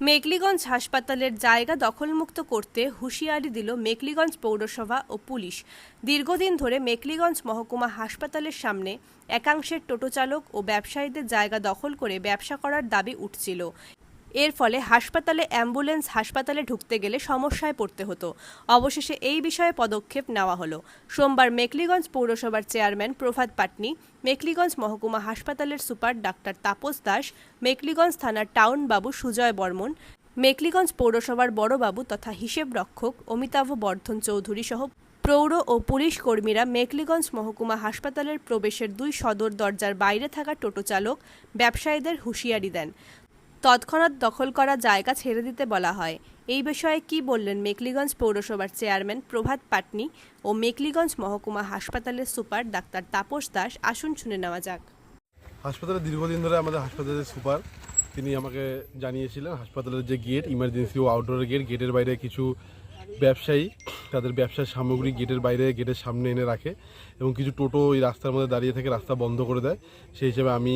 মেকলিগঞ্জ হাসপাতালের জায়গা দখলমুক্ত করতে হুঁশিয়ারি দিল মেকলিগঞ্জ পৌরসভা ও পুলিশ। দীর্ঘদিন ধরে মেকলিগঞ্জ মহকুমা হাসপাতালের সামনে একাংশের টোটো চালক ও ব্যবসায়ীদের জায়গা দখল করে ব্যবসা করার দাবি উঠছিল। এর ফলে হাসপাতালে অ্যাম্বুলেন্স হাসপাতালে ঢুকতে গেলে সমস্যায় পড়তে হতো। অবশেষে এই বিষয়ে পদক্ষেপ নেওয়া হলো। সোমবার মেকলিগঞ্জ পৌরসভার চেয়ারম্যান প্রভাত পাটনি, মেকলিগঞ্জ মহকুমা হাসপাতালের সুপার ডাক্তার তাপস দাস, মেকলিগঞ্জ থানার টাউন বাবু সুজয় বর্মন, মেকলিগঞ্জ পৌরসভার বড়বাবু তথা হিসেব রক্ষক অমিতাভ বর্ধন চৌধুরী সহ প্রৌঢ় ও পুলিশ কর্মীরা মেকলিগঞ্জ মহকুমা হাসপাতালের প্রবেশের দুই সদর দরজার বাইরে থাকা টোটো চালক ব্যবসায়ীদের হুঁশিয়ারি দেন। তৎক্ষণাৎ দখল করা জায়গা ছেড়ে দিতে বলা হয়। এই বিষয়ে কি বললেন মেকলিগঞ্জ পৌরসভার চেয়ারম্যান প্রভাত পাটনি ও মেকলিগঞ্জ মহকুমা হাসপাতালের সুপার ডাক্তার তাপস দাস। আসুন শুনে নেওয়া যাক। হাসপাতালে দীর্ঘদিন ধরে আমাদের হাসপাতালের সুপার। তিনি আমাকে জানিয়েছিলেন, হাসপাতালের যে গেট ইমার্জেন্সি ও আউটডোর গেট গেটের বাইরে কিছু ব্যবসায়ী তাদের ব্যবসার সামগ্রী গেটের বাইরে গেটের সামনে এনে রাখে এবং কিছু টোটো ওই রাস্তার মধ্যে দাঁড়িয়ে থেকে রাস্তা বন্ধ করে দেয়। সেই হিসেবে আমি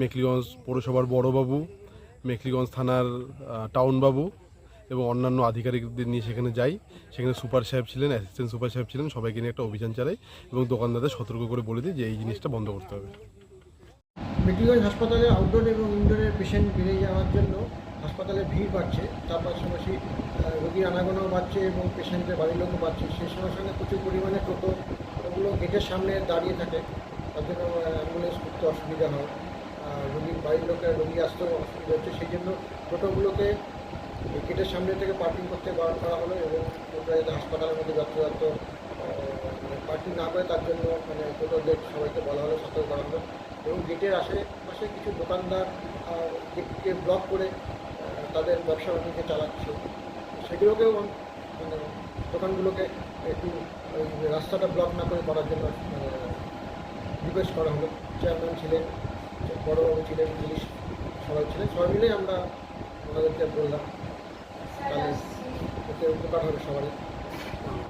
মেকলিগঞ্জ পৌরসভার বড়বাবু মেখলিগঞ্জ থানার টাউনবাবু এবং অন্যান্য আধিকারিকদের নিয়ে সেখানে যাই। সেখানে সুপার সাহেব ছিলেন অ্যাসিস্ট্যান্ট সুপার সাহেব ছিলেন, সবাইকে নিয়ে একটা অভিযান চালাই এবং দোকানদারদের সতর্ক করে বলে দিই যে এই জিনিসটা বন্ধ করতে হবে। মেডিকেল হাসপাতালে আউটডোর এবং ইনডোরের পেশেন্ট বেড়ে যাওয়ার জন্য হাসপাতালে ভিড় বাড়ছে। তার পাশাপাশি রোগীর আনাগোনাও বাড়ছে এবং পেশেন্টের বাড়ির লোকও বাড়ছে। সেই সঙ্গে সঙ্গে প্রচুর পরিমাণে টোটো ওগুলো গেটের সামনে দাঁড়িয়ে থাকে। তার জন্য অ্যাম্বুলেন্স করতে অসুবিধা হয়। রোগীর বাড়ির লোকের রোগী আসতেও অসুবিধা হচ্ছে, সেই জন্য টোটোগুলোকে গেটের সামনে থেকে পার্কিং করতে বারণ করা হলো এবং টোটো যাতে হাসপাতালের মধ্যে যথাযথ পার্কিং না করে তার জন্য মানে টোটোদের সবাইকে বলা হলো, সতর্ক করা হলো এবং গেটের আশেপাশে কিছু দোকানদার গেটকে ব্লক করে তাদের ব্যবসা বাণিজ্য চালাচ্ছে। সেগুলোকেও মানে দোকানগুলোকে একটু রাস্তাটা ব্লক না করে করার জন্য রিকোয়েস্ট করা হলো। চেয়ারম্যান ছিলেন বড়বাবু ছিলেন, পুলিশ সবাই ছিলেন, সবাই মিলে আমরা ওনাদেরকে বললাম। তাহলে ওকে উপকার হবে সবারই।